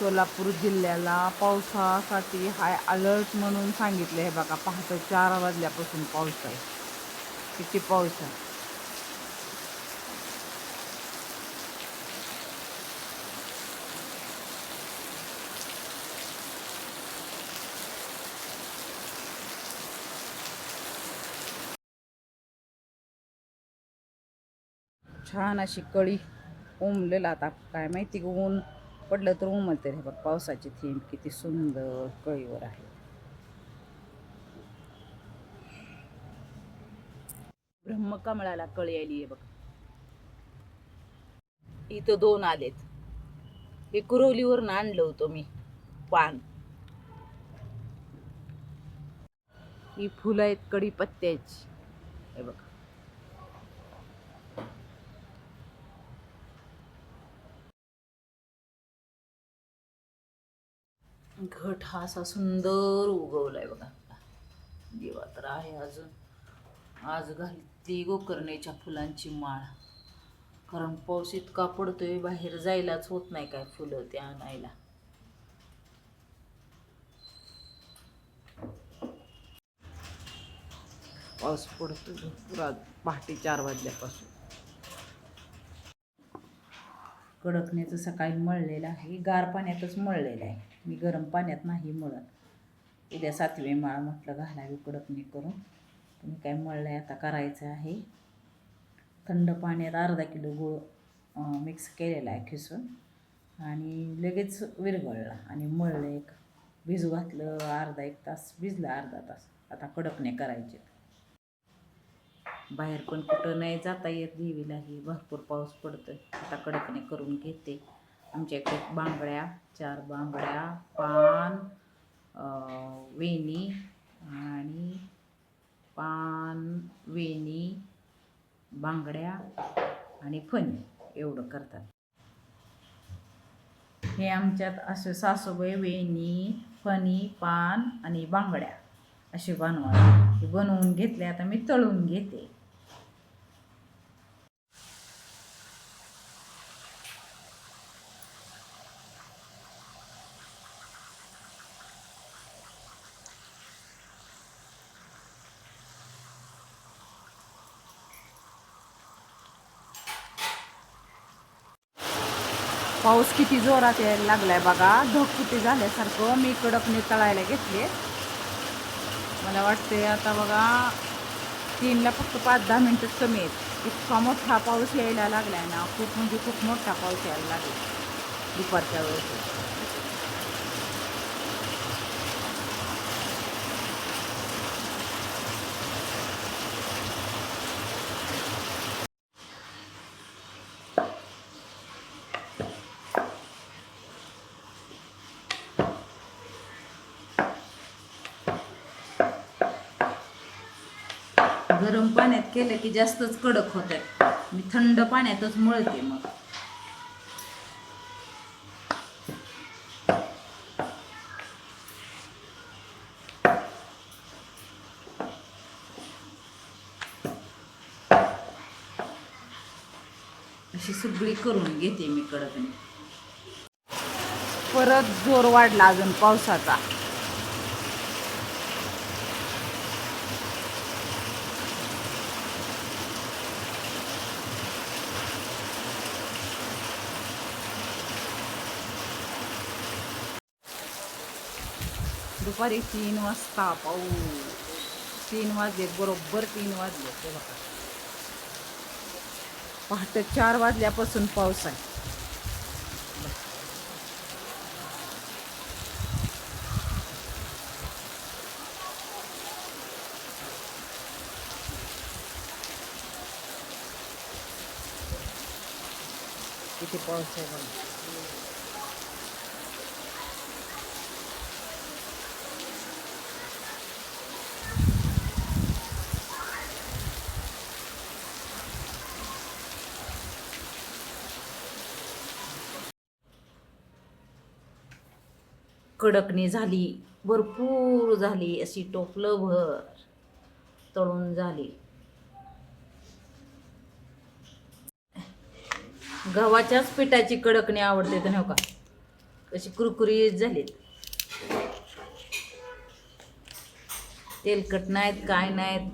सोलापूर जिल्ह्याला पावसासाठी high alert म्हणून सांगितले हे बघा. पहाटे चार वाजल्यापासून पाऊस आहे. किती पाऊस आहे? छान अशी कळी उमलेलं आता. काय माहिती ऊन पडलं तर उमलते हे बघ पावसाची थीम किती सुंदर कळीवर आहे. ब्रह्मकमळाला कळी आली आहे बघ. इथं दोन आलेत. हे कुरवलीवरून आणलं होतो मी पान. ही फुलं आहेत कडीपत्त्याची हे बघ. घट हा असा सुंदर उगवलाय बघा. दिवा तर आहे अजून. आज घालती गोकर्णीच्या फुलांची माळ. कारण पाऊस इतका पडतोय बाहेर जायलाच होत नाही काय फुलं ते आणायला. पाऊस पडतो आज. पहाटे चार वाजल्यापासून. कडकण्याचं सकाळी मळलेलं आहे गार पाण्यातच मळलेलं आहे. मी गरम पाण्यात नाही मळत. उद्या सातवी माळ म्हटलं घालावी कडकणी करून. तुम्ही काय मळलं आहे आता करायचं आहे. थंड पाण्यात अर्धा किलो गुळ मिक्स केलेला आहे खिसून. आणि लगेच विरघळला आणि मळलं एक. भिजू घातलं अर्धा एक तास भिजलं अर्धा तास. आता कडकणे करायचे. बाहेर पण कुठं नाही जाता येत देवीलाही. भरपूर पाऊस पडतो आता कडकणे करून घेते. आमच्या इकडे बांगड्या चार बांगड्या पान वेणी आणि पान वेणी बांगड्या आणि फणी एवढं करतात. हे आमच्यात असे सासूबाई वेणी फणी पान आणि बांगड्या असे बनवा हे बनवून घेतले आता मी तळून घेते. पाऊस किती जोरात यायला लागलाय बघा. ढगफुटी झाल्यासारखं मी कडकने तळायला घेतले. मला वाटते आता बघा तीनला फक्त पाच दहा मिनटं कमी आहेत. इतका मोठा पाऊस यायला लागलाय ना खूप म्हणजे खूप मोठा पाऊस यायला लागला दुपारच्या वेळेस. गरम पाण्यात केलं की जास्तच कडक होतात मी थंड पाण्यातच मळते मग. अशी सगळी करून घेते मी कडक परत जोर वाढला अजून पावसाचा. दुपारी तीन वाजता पाऊस तीन वाजले बरोबर तीन वाजले ते बघा. पहाटे चार वाजल्यापासून पाऊस आहे. किती पाऊस आहे बघा. कडकणी झाली भरपूर झाली अशी टोपलं भर तळून झाली. गव्हाच्याच पिठाची कडकणी आवडते तर नव्हता हो कशी कुरकुरीत झालीत. तेलकट नाहीत काय नाहीत.